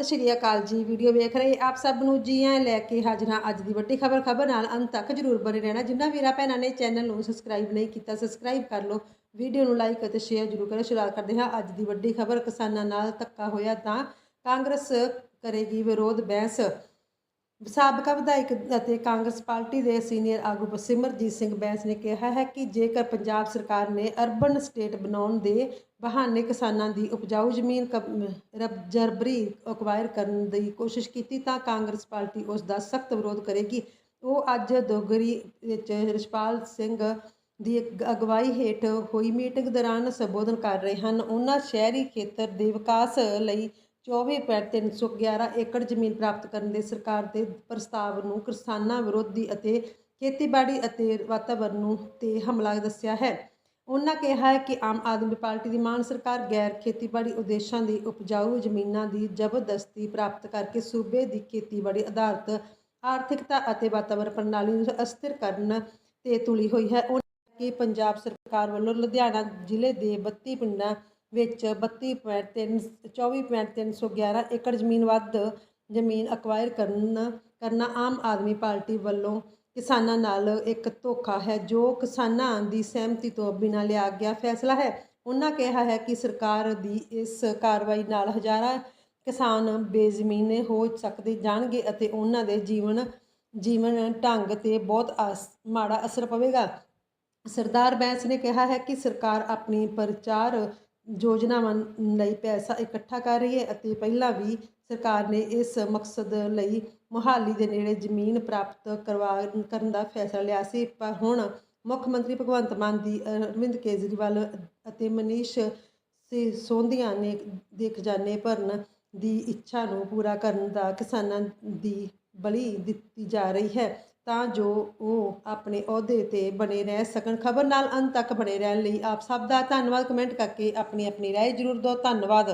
ਸਤਿ ਸ਼੍ਰੀ ਅਕਾਲ ਜੀ, ਵੀਡੀਓ ਵੇਖ ਰਹੇ ਆਪ ਸਭ ਨੂੰ ਜੀ ਆਇਆਂ ਲੈ ਕੇ ਹਾਜ਼ਰ ਹਾਂ ਅੱਜ ਦੀ ਵੱਡੀ ਖਬਰ। ਖਬਰ ਨਾਲ ਅੰਤ ਤੱਕ ਜਰੂਰ ਬਣੇ ਰਹਿਣਾ। ਜਿੰਨਾ ਵੀਰਾਂ ਭੈਣਾਂ ਨੇ ਚੈਨਲ ਨੂੰ ਸਬਸਕ੍ਰਾਈਬ ਨਹੀਂ ਕੀਤਾ ਸਬਸਕ੍ਰਾਈਬ ਕਰ ਲਓ। ਵੀਡੀਓ ਨੂੰ ਲਾਈਕ ਅਤੇ ਸ਼ੇਅਰ ਜਰੂਰ ਕਰੋ। ਸ਼ੁਰੂਆਤ ਕਰਦੇ ਹਾਂ ਅੱਜ ਦੀ ਵੱਡੀ ਖਬਰ। ਕਿਸਾਨਾਂ ਨਾਲ ਧੱਕਾ ਹੋਇਆ ਤਾਂ ਕਾਂਗਰਸ ਕਰੇਗੀ ਵਿਰੋਧ ਬਹਿਸ। ਸਾਬਕਾ ਵਿਧਾਇਕ ਅਤੇ ਕਾਂਗਰਸ ਪਾਰਟੀ ਦੇ ਸੀਨੀਅਰ ਆਗੂ ਸਿਮਰਜੀਤ ਸਿੰਘ ਬੈਂਸ ਨੇ ਕਿਹਾ ਹੈ ਕਿ ਜੇਕਰ ਪੰਜਾਬ ਸਰਕਾਰ ਨੇ ਅਰਬਨ ਸਟੇਟ ਬਣਾਉਣ ਦੇ ਬਹਾਨੇ ਕਿਸਾਨਾਂ ਦੀ ਉਪਜਾਊ ਜ਼ਮੀਨ ਕਬ- ਰਬ- ਜਬਰੀ ਅਕਵਾਇਰ ਕਰਨ ਦੀ ਕੋਸ਼ਿਸ਼ ਕੀਤੀ, ਤਾਂ ਕਾਂਗਰਸ ਪਾਰਟੀ ਉਸ ਦਾ ਸਖਤ ਵਿਰੋਧ ਕਰੇਗੀ। ਉਹ ਅੱਜ ਦੋਗਰੀ ਵਿੱਚ ਰਿਸ਼ਪਾਲ ਸਿੰਘ ਦੀ ਅਗਵਾਈ ਹੇਠ ਹੋਈ ਮੀਟਿੰਗ ਦੌਰਾਨ ਸੰਬੋਧਨ ਕਰ ਰਹੇ ਹਨ। ਉਹਨਾਂ ਸ਼ਹਿਰੀ ਖੇਤਰ ਦੇ ਵਿਕਾਸ ਲਈ 24.311 ਏਕੜ ਜ਼ਮੀਨ ਪ੍ਰਾਪਤ ਕਰਨ ਦੇ ਸਰਕਾਰ ਦੇ ਪ੍ਰਸਤਾਵ ਨੂੰ ਕਿਸਾਨਾਂ ਵਿਰੋਧੀ ਅਤੇ ਖੇਤੀਬਾੜੀ ਅਤੇ ਵਾਤਾਵਰਣ ਨੂੰ ਤੇ ਹਮਲਾ ਦੱਸਿਆ ਹੈ। ਉਹਨਾਂ ਕਿਹਾ ਹੈ ਕਿ ਆਮ ਆਦਮੀ ਪਾਰਟੀ ਦੀ ਮਾਨ ਸਰਕਾਰ ਗੈਰ ਖੇਤੀਬਾੜੀ ਉਦੇਸ਼ਾਂ ਦੀ ਉਪਜਾਊ ਜ਼ਮੀਨਾਂ ਦੀ ਜ਼ਬਰਦਸਤੀ ਪ੍ਰਾਪਤ ਕਰਕੇ ਸੂਬੇ ਦੀ ਖੇਤੀਬਾੜੀ ਆਧਾਰਿਤ ਆਰਥਿਕਤਾ ਅਤੇ ਵਾਤਾਵਰਣ ਪ੍ਰਣਾਲੀ ਨੂੰ ਅਸਥਿਰ ਕਰਨ ਤੇ ਤੁਲੀ ਹੋਈ ਹੈ। ਉਹਨਾਂ ਕਿ ਪੰਜਾਬ ਸਰਕਾਰ ਵੱਲੋਂ ਲੁਧਿਆਣਾ ਜ਼ਿਲ੍ਹੇ ਦੇ 32 ਪਿੰਡਾਂ ਵਿੱਚ 32.3 24.311 ਏਕੜ ਜ਼ਮੀਨ ਵੱਧ ਜ਼ਮੀਨ ਅਕਵਾਇਰ ਕਰਨ, ਕਰਨਾ ਆਮ ਆਦਮੀ ਪਾਰਟੀ ਵੱਲੋਂ ਕਿਸਾਨਾਂ ਨਾਲ ਇੱਕ ਧੋਖਾ ਹੈ, ਜੋ ਕਿਸਾਨਾਂ ਦੀ ਸਹਿਮਤੀ ਤੋਂ ਬਿਨਾਂ ਲਿਆ ਗਿਆ ਫੈਸਲਾ ਹੈ। ਉਹਨਾਂ ਕਿਹਾ ਹੈ ਕਿ ਸਰਕਾਰ ਦੀ ਇਸ ਕਾਰਵਾਈ ਨਾਲ ਹਜ਼ਾਰਾਂ ਕਿਸਾਨ ਬੇਜ਼ਮੀਨ ਹੋ ਸਕਦੇ ਜਾਣਗੇ ਅਤੇ ਉਹਨਾਂ ਦੇ ਜੀਵਨ ਜੀਵਨ ਢੰਗ ਤੇ ਬਹੁਤ ਅਸ- ਮਾੜਾ ਅਸਰ ਪਵੇਗਾ। ਸਰਦਾਰ ਬੈਂਸ ਨੇ ਕਿਹਾ ਹੈ ਕਿ ਸਰਕਾਰ ਆਪਣੀ ਪ੍ਰਚਾਰ ਯੋਜਨਾਵਾਂ ਲਈ ਪੈਸਾ ਇਕੱਠਾ ਕਰ ਰਹੀ ਹੈ ਅਤੇ ਪਹਿਲਾਂ ਵੀ ਸਰਕਾਰ ਨੇ ਇਸ ਮਕਸਦ ਲਈ ਮੁਹਾਲੀ ਦੇ ਨੇੜੇ ਜ਼ਮੀਨ ਪ੍ਰਾਪਤ ਕਰਵਾ, ਕਰਨ ਦਾ ਫੈਸਲਾ ਲਿਆ ਸੀ। ਪਰ ਹੁਣ ਮੁੱਖ ਮੰਤਰੀ ਭਗਵੰਤ ਮਾਨ ਦੀ ਅਰਵਿੰਦ ਕੇਜਰੀਵਾਲ ਅਤੇ ਮਨੀਸ਼ ਸੋਂਧੀਆਂ ਨੇ ਦੇ ਖਜ਼ਾਨੇ ਭਰਨ ਦੀ ਇੱਛਾ ਨੂੰ ਪੂਰਾ ਕਰਨ ਦਾ ਕਿਸਾਨਾਂ ਦੀ ਬਲੀ ਦਿੱਤੀ ਜਾ ਰਹੀ ਹੈ। ਤਾਂ ਜੋ ਉਹ ਆਪਣੇ ਅਹੁਦੇ ਤੇ ਬਣੇ ਰਹਿ ਸਕਣ। ਖਬਰ ਨਾਲ ਅੰਤ ਤੱਕ ਬਣੇ ਰਹਿਣ ਲਈ ਆਪ ਸਭ ਦਾ ਧੰਨਵਾਦ। ਕਮੈਂਟ ਕਰਕੇ ਆਪਣੀ ਆਪਣੀ ਰਾਏ ਜ਼ਰੂਰ ਦਿਓ। ਧੰਨਵਾਦ।